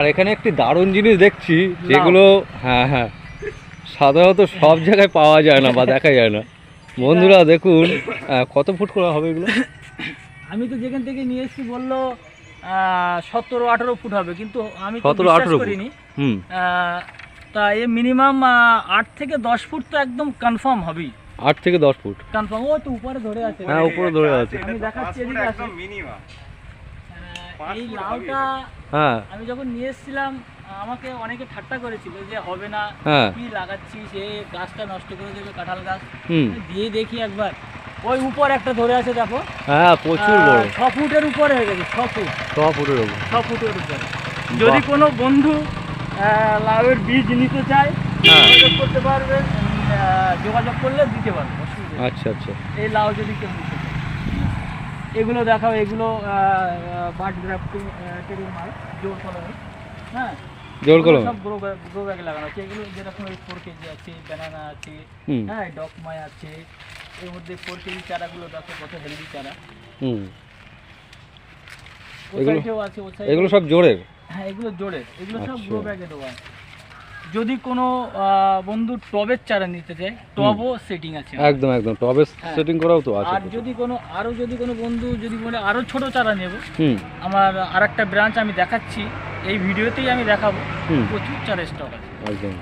আর এখানে একটি দারুণ জিনিস দেখছি যেগুলো হ্যাঁ হ্যাঁ সাধারণত সব জায়গায় পাওয়া যায় না বা দেখা যায় না। বন্ধুরা দেখুন কত ফুট করা হবে এগুলো? আমি তো যেখান থেকে নিয়ে এসেছি বলল সতেরো আঠেরো ফুট হবে কিন্তু আমি সতেরো 17, বিশ্বাস 18 ফুট। করিনি। তা এ মিনিমাম আট থেকে দশ ফুট তো একদম কনফার্ম হবেই। আট থেকে দশ ফুট। কনফার্ম ও তো উপরে ধরে আছে। হ্যাঁ উপরে ধরে আছে। আমি দেখাচ্ছি এদিকে আছে। আহ, এই লাউটা হ্যাঁ। আমি যখন নিয়ে এসেছিলাম আমাকে অনেকে ঠাট্টা করেছিল যে হবে না হ্যাঁ। কি লাগাচ্ছি সে গাছটা নষ্ট করে দেবে কাঁঠাল গাছ। দিয়ে দেখি একবার। ওই উপর একটা ধরে আছে দেখো। হ্যাঁ প্রচুর বড়। ছ ফুটের উপরে হয়ে গেছে ছ ফুট। ছ ফুটের ওপর ছ ফুটের উপরে। যদি কোনো বন্ধু আহ, লাউয়ের বীজ নিতে চায় হ্যাঁ। যোগাযোগ করতে পারবে আহ, যোগাযোগ করলে দিতে পারবে অসুবিধা আচ্ছা আচ্ছা। এই লাউ যদি কেউ নিতে এগুলো দেখাও এগুলো বাট গ্রাফটিং মাল জোর কলমে। হ্যাঁ? জোর এগুলো সব গ্রো গ্রো ব্যাগে লাগানো আছে। এগুলো যেরকম এই ফোর কেজি আছে ব্যানানা আছে হ্যাঁ ডকমাই আছে। এর মধ্যে ফোর কেজি চারাগুলো দেখো কত হেলদি চারা। হুম। এগুলো- আছে এগুলো সব জোরের? হ্যাঁ এগুলো জোরে এগুলো সব আচ্ছা। গ্রো ব্যাগে দেওয়া যদি কোনো বন্ধু টবের চারা নিতে চায় টবও সেটিং আছে। একদম একদম। টবে হ্যাঁ। সেটিং করাও তো আছে আর যদি কোনো আরও যদি কোনো বন্ধু যদি বলে আরও ছোট চারা নেব। আমার আমার আরেকটা ব্রাঞ্চ আমি দেখাচ্ছি এই ভিডিওতেই আমি দেখাবো। প্রচুর চারা স্টক আছে। একদম।